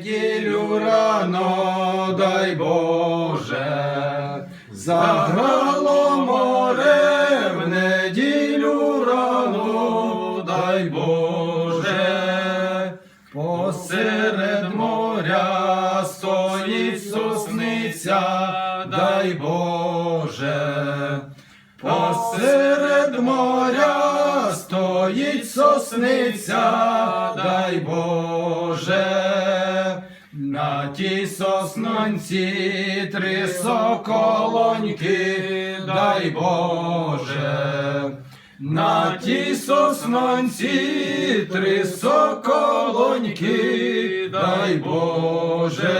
неділю рано, дай Боже, заграло море в неділю рано, дай Боже, посеред моря стоїть сосниця, дай Боже. Посеред моря стоїть сосниця, дай Боже, на тій соснонці три соколоньки, дай Боже, на тій соснонці три соколоньки, дай Боже.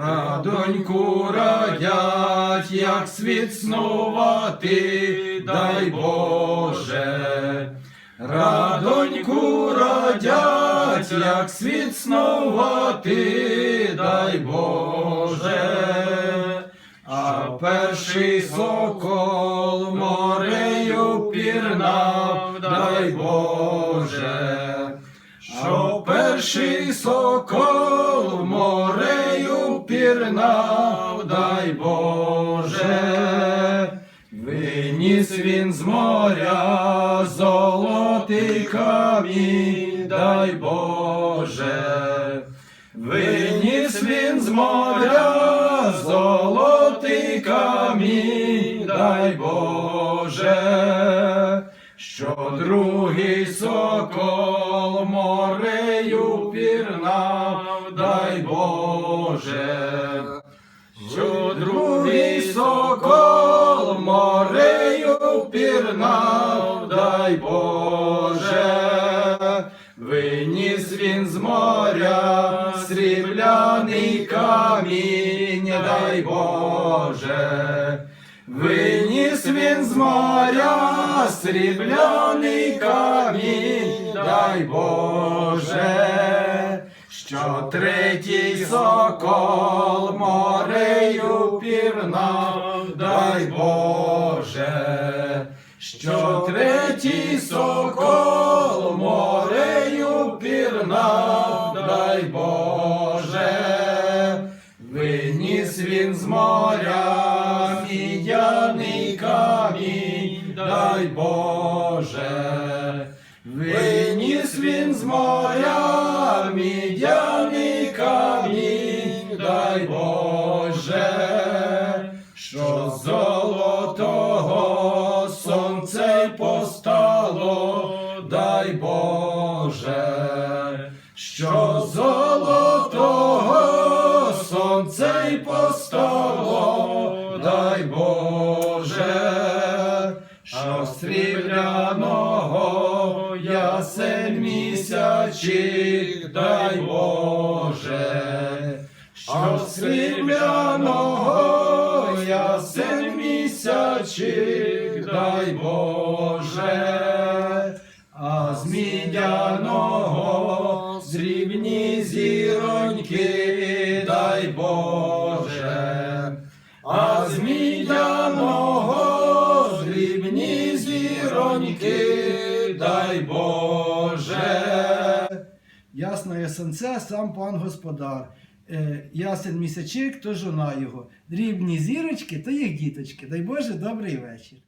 Радоньку радять, як світ снувати, дай Боже. Радоньку радять, як світ снувати, дай Боже. А перший сокол морею пірнав, дай Боже. Що перший сокол морею пірнав, дай Боже, виніс він з моря золотий камінь, дай Боже, виніс він з моря золотий дай Боже. Що другий сокол морею пірнав, дай Боже, що другий сокол морею пірнав, дай Боже, дай Боже. Виніс він з моря срібляний камінь, дай Боже, що третій сокол морею пірнав, дай Боже, що третій сокол морею пірнав, дай Боже. Моря мідяний камінь, дай Боже. Виніс він з моря мідяний камінь, дай Боже. Що золотого сонце постало, дай Боже. Що золотого й постало, дай Боже, що срібляного ясен місячик, дай Боже, що срібляного ясен місячик, дай Боже, а з Ясне сонце, сам пан господар. Е, ясен місячик, то жона його. Дрібні зірочки, то їх діточки. Дай Боже, добрий вечір.